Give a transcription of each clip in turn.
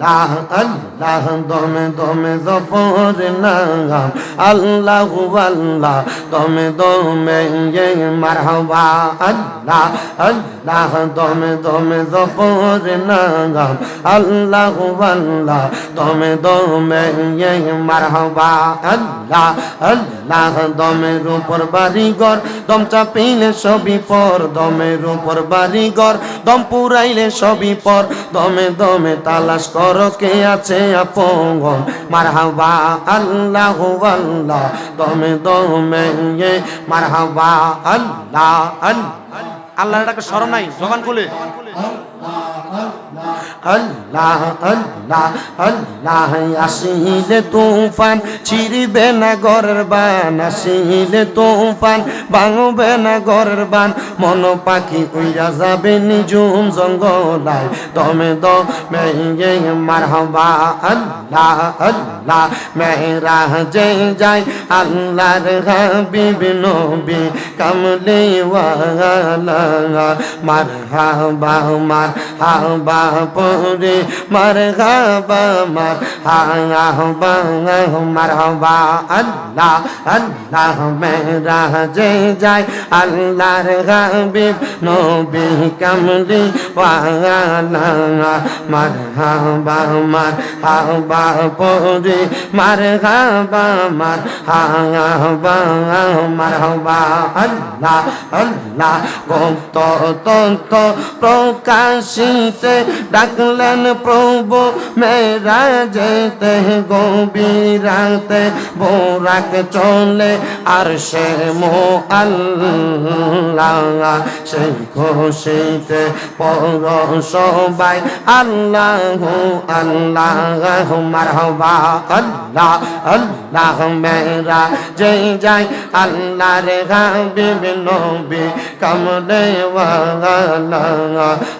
আল্লাহ আল্লাহ, দমে দমে জফর নাম আল্লাহ আল্লাহ, দমে দমে মারহাবা। আল্লাহ আল্লাহ, দমে দমে জফর নাম আল্লাহ আল্লাহ, দমে দমে মারহাবা। আল্লাহ আল্লাহ দমের উপর বাড়িঘর। দম চাপিলে সবই পর দমের উপর বাড়িঘর। দম পুরাইলে সবই পর, দমে দমে তালাশ কর। কে আছে আপন। মারহাবা, আল্লাহ আল্লাহ, দমে দমে মারহাবা, আল্লাহ আল্লাহ। আল্লাহ এটাকে স্মরণ নাই, জবান খুলে। আল্লাহ আল্লাহ আল্লাহ আসিলে তুফান, চিরিবে না গরের বান আসিলে তুফান, ভাঙবে না গরের বান মন পাখি উইরা যাবে নিজুম জঙ্গলায়, দমে দমে মারহাবা, আল্লাহ আল্লাহ মেহরা যে যায় আল্লাহর হাবিব নবী কামলে ওয়ালা মারহাবা মারহাবা পরে মারহাবা মারহাবা মারহাবা, আল্লাহ আল্লাহ মেরা যে যায়, আল্লাহর হাবিব নবী কামলি, ওয়ালা মারহাবা মারহাবা পরে মারহাবা মারহাবা মারহাবা, আল্লাহ আল্লাহ ভক্ত তন্ত প্রকাশিতে ডাকলেন প্রভু মেরা যেতে গভীরাতে বোরাক চলে আর সে মো আল্লাহ সেই খুশিতে পর সবাই আল্লাহ আল্লাহ মারহবা আল্লাহ আল্লাহ মেরা যে যাই আল্লাহ রে হাবিব নবী কমলে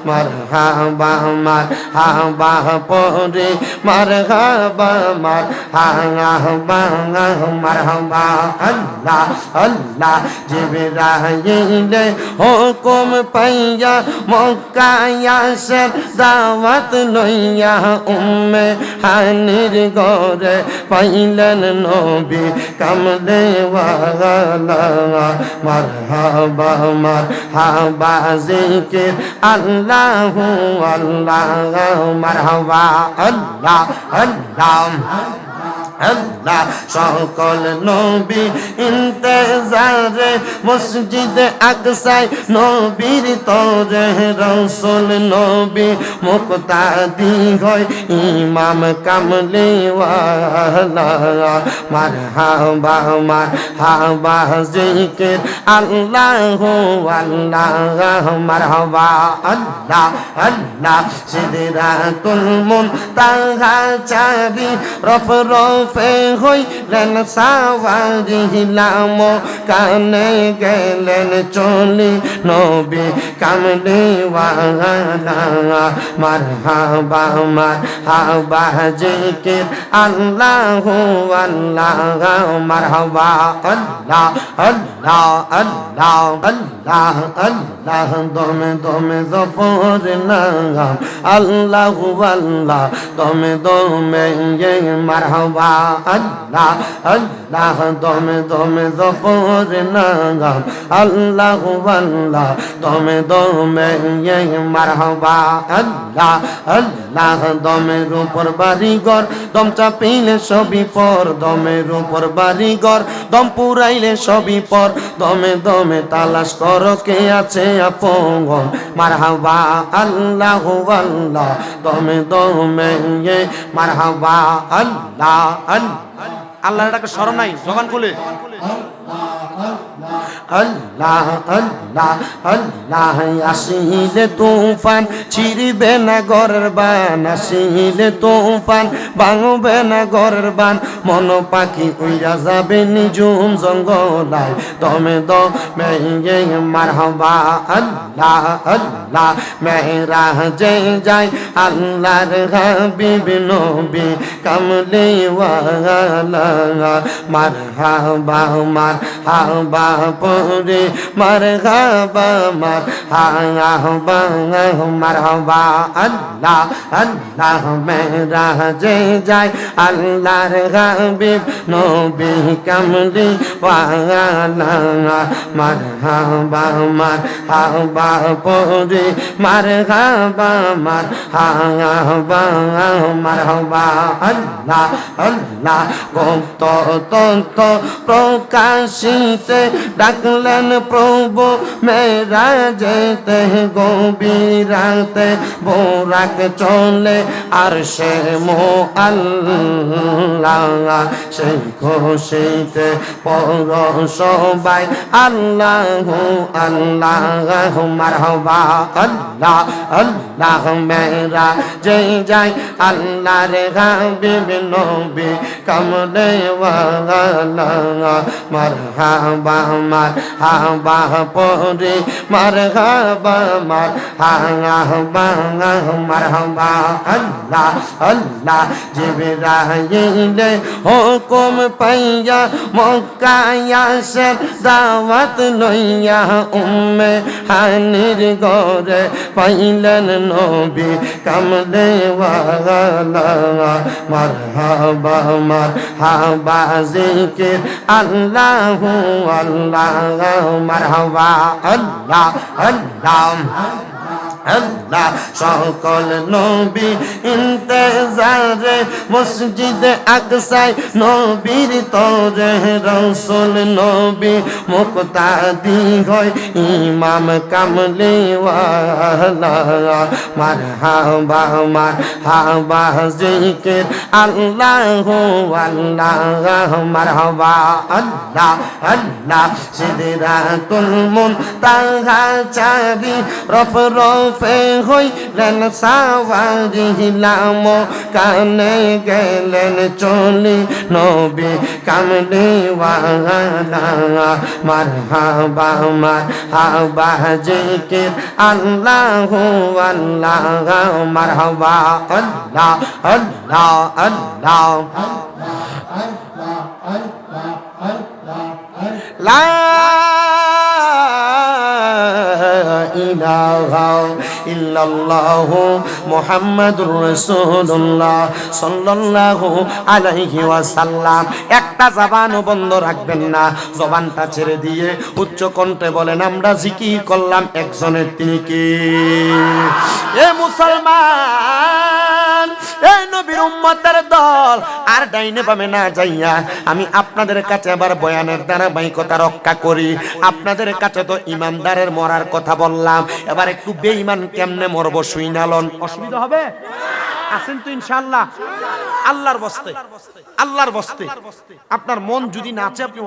মারহাবা মারহাবা পরে মারহাবা মারহাবা মারহাবা আল্লাহ আল্লাহ, জিবরাইলে হুকুম পাইয়া মক্কায়াসের দাওয়াত লইয়া উম্মে হানির গরে পাইলেন নবী কামলে ওয়ালা, মারহাবা মারহাবা, জিকির, আল্লাহু আল্লাহ মারহাবা আল্লাহ আল্লাহ আল্লাহ, সকল নবী ইন্তজারে, মসজিদে আকসাই নবীর তরে, রসুল নবী মুক্তাদি হয়, ইমাম কামলি ওয়ালা মার হাবা মার হাবা জিকির, আল্লাহ আল্লাহ মার হাবা আল্লাহ আল্লাহ, সিদরাতুল মুনতাহা চারি রফ রফে হইলেন সাওয়ারি লাম কানে গেলেন চলি নবী কামলি ওয়ালা মার হাবা মার হাবা জিকির আল্লাহ আল্লাহ মার হাবা আল্লাহ আল্লাহ আল্লাহ আল্লাহ আল্লাহ দমে দমে জফর নাম আল্লাহ আল্লাহ দমে দমে মারহাবা আল্লাহ আল্লাহ, দমে দমে জফর নাম আল্লাহ আল্লাহ, দমে দমে মারহাবা। আল্লাহ আল্লাহ দমের উপর বাড়িঘর, দম চাপিলে সবই পর। দমের উপর বাড়িঘর, দম পুরাইলে সবই পর। দমে দমে তালাশ কর কে আছে আপন। মারহাবা, আল্লাহ আল্লাহ, দমে দমে মারহাবা। আল্লাহ আল্লাহ আল্লাহর ডাকে স্মরণ নাই, জবান খুলে। আল্লাহ আল্লাহ আল্লাহ, আসিলে তুফান চিরিবে না গরের বান আসিলে তুফান, ভাঙবে না গরের বান মন পাখি উইরা যাবে নিজুম জঙ্গলায়, দমে দমে মারহাবা। আল্লাহ আল্লাহ আল্লাহ মেরা যে যায় আল্লাহর হাবিব নবী, কামলে মার হাবা মার হাবা পরে মার হাবা মার হাবা মার হাবা আল্লাহ আল্লাহ মেরা যে যায় আল্লাহর হাবিব নবী, কামলি ওয়ালা মার হাবা মার হাবা পরে মার হাবা মার হাবা মার হাবা, আল্লাহ আল্লাহ। গুপ্ত তন্ত প্রকাশিতে ডাকলেন প্রভু, মেরা যেতে গভীরাতে বোরাক চলে, আর সে মো আল্লাহ। সেই খুশিতে পর সবাই, আল্লাহ আল্লাহ মারহবা আল্লাহ আল্লাহ মেরা, যে যাই আল্লাহ রে হাবিব নবী ওয়ালা মার হাবা মার হাবা পরে মার হাবা মার হাবা মার হাবা আল্লাহ আল্লাহ জিবরাইলে হুকুম পাইয়া মক্কায়াসের দাওয়াত লইয়া, উম্মে হানির গরে পাইলেন নবী কামলে ওয়ালা মার হাবা মার হাবা জিকির আল্লাহ আল্লাহ মার হাবা আল্লাহ আল্লাহ আল্লাহ, সকল নবী ইন্তেজারে, মসজিদে আকসাই, নবীর তরে রসুল নবী মুক্তাদি হয়, ইমাম কামলে ওয়ালা মার হাবা মার হাবা জিকির, আল্লাহ আল্লাহ মার হাবা আল্লাহ আল্লাহ, সিদরাতুল মুনতাহা চারি রফ রফে হইলেন সাওয়ারি হিলাম কানে গেলেন চলি নবী কামলে ওয়ালা মার হাবা মার হাবা জিকির আল্লাহ আল্লাহ মার হাবা আল্লাহ আল্লাহ আল্লাহ লা ইলাহা ইল্লাল্লাহু মুহাম্মাদুর একটা জবানও বন্ধ রাখবেন না। জবানটা ছেড়ে দিয়ে উচ্চ কণ্ঠে বলেন, আমরা জিকির করলাম একজনের তিনি কি এ মুসলমান! এই নবীর উম্মতের দল, আর ডাইনে পাবে না যাইয়া আমি আপনাদের কাছে আবার বয়ানের ধারাবাহিকতা রক্ষা করি। আপনাদের কাছে তো ইমানদারের মরার কথা বললাম। এবার একটু বেঈমান কেমনে মরব শুইনালন অসুবিধা হবে? আছেন তো ইনশাআল্লাহ। আল্লাহর বস্তে আল্লাহর বস্তে। আপনার মন যদি নাচে, আপনি